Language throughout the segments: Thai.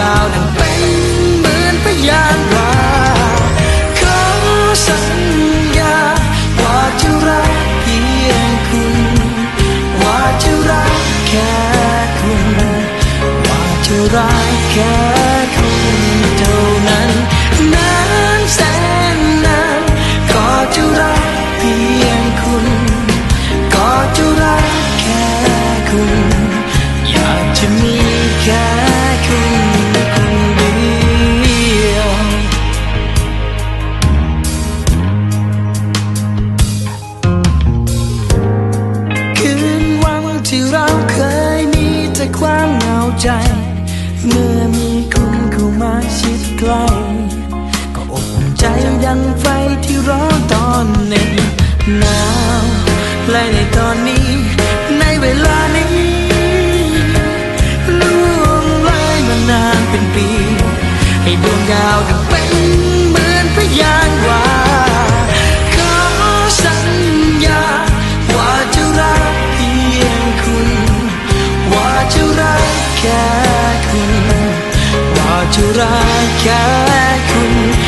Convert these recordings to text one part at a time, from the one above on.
ดาวดังเป็นเหมือนพยานว่า ใจ เมื่อมีคุณเข้ามาชิดใกล้ก็อบอุ่นใจดังไฟที่ร้อนตอนหนึ่งหนาวและในตอนนี้ในเวลานี้ ว่าจะรักแค่คุณ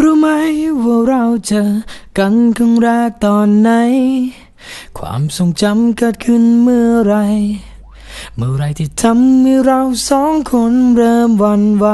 รู้ไหมว่าเราเจอกันครั้งแรกตอนไหน ความทรงจำเกิดขึ้นเมื่อไร เมื่อไรที่ทำให้เราสองคนเริ่มหวันไหว